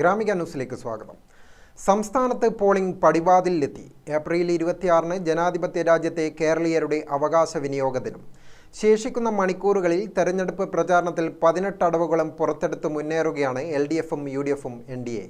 ഗ്രാമിക ന്യൂസിലേക്ക് സ്വാഗതം. സംസ്ഥാനത്ത് പോളിംഗ് പടിവാതിലെത്തി ഏപ്രിൽ ഇരുപത്തിയാറിന് ജനാധിപത്യ രാജ്യത്തെ കേരളീയരുടെ അവകാശ വിനിയോഗ ദിനം. ശേഷിക്കുന്ന മണിക്കൂറുകളിൽ തെരഞ്ഞെടുപ്പ് പ്രചാരണത്തിൽ പതിനെട്ട് അടവുകളും പുറത്തെടുത്ത് മുന്നേറുകയാണ് എൽ ഡി എഫും യു ഡി എഫും എൻ ഡി എ.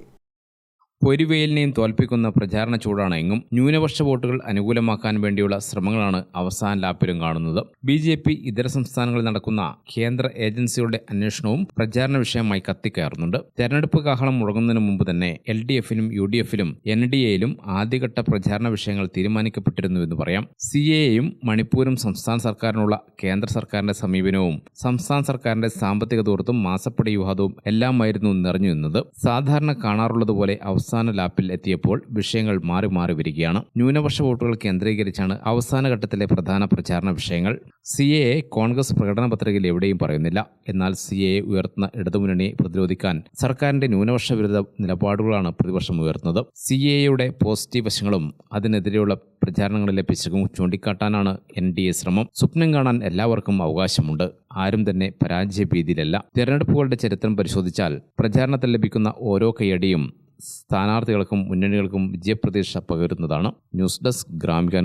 പൊരുവെയിലിനെയും തോൽപ്പിക്കുന്ന പ്രചാരണ ചൂടാണ് എങ്ങും. ന്യൂനപക്ഷ വോട്ടുകൾ അനുകൂലമാക്കാൻ വേണ്ടിയുള്ള ശ്രമങ്ങളാണ് അവസാന ലാപ്പിലും കാണുന്നത്. ബി ജെ പി ഇതര സംസ്ഥാനങ്ങളിൽ നടക്കുന്ന കേന്ദ്ര ഏജൻസികളുടെ അന്വേഷണവും പ്രചാരണ വിഷയമായി കത്തിക്കയറുന്നുണ്ട്. തെരഞ്ഞെടുപ്പ് കാഹളം മുഴങ്ങുന്നതിന് മുമ്പ് തന്നെ എൽ ഡി എഫിലും യു ഡി എഫിലും എൻ ഡി എയിലും ആദ്യഘട്ട പ്രചാരണ വിഷയങ്ങൾ തീരുമാനിക്കപ്പെട്ടിരുന്നുവെന്ന് പറയാം. സി എയും മണിപ്പൂരും സംസ്ഥാന സർക്കാരിനുള്ള കേന്ദ്ര സർക്കാരിന്റെ സമീപനവും സംസ്ഥാന സർക്കാരിന്റെ സാമ്പത്തിക ദൂരത്തും മാസപ്പടി വിവാദവും എല്ലാമായിരുന്നു നിറഞ്ഞു നിന്നത്. സാധാരണ കാണാറുള്ളതുപോലെ അവസാന ലാപ്പിൽ എത്തിയപ്പോൾ വിഷയങ്ങൾ മാറി മാറി വരികയാണ്. ന്യൂനപക്ഷ വോട്ടുകൾ കേന്ദ്രീകരിച്ചാണ് അവസാന ഘട്ടത്തിലെ പ്രധാന പ്രചാരണ വിഷയങ്ങൾ. സി എ കോൺഗ്രസ് പ്രകടന പത്രികയിൽ എവിടെയും പറയുന്നില്ല. എന്നാൽ സി എ ഉയർത്തുന്ന ഇടതുമുന്നണിയെ പ്രതിരോധിക്കാൻ സർക്കാരിന്റെ ന്യൂനപക്ഷ വിരുദ്ധ നിലപാടുകളാണ് പ്രതിപക്ഷം ഉയർത്തുന്നത്. സി എയുടെ പോസിറ്റീവ് വശങ്ങളും അതിനെതിരെയുള്ള പ്രചാരണങ്ങളിലെ പിശകും ചൂണ്ടിക്കാട്ടാനാണ് എൻ ഡി എ ശ്രമം. സ്വപ്നം കാണാൻ എല്ലാവർക്കും അവകാശമുണ്ട്. ആരും തന്നെ പരാജയ ഭീതിയിലല്ല തെരഞ്ഞെടുപ്പുകളുടെ ചരിത്രം പരിശോധിച്ചാൽ പ്രചാരണത്തിൽ ലഭിക്കുന്ന ഓരോ കൈയടിയും സ്ഥാനാർത്ഥികൾക്കും മുന്നണികൾക്കും വിജയപ്രതീക്ഷ പകരുന്നതാണ്. News desk Gramika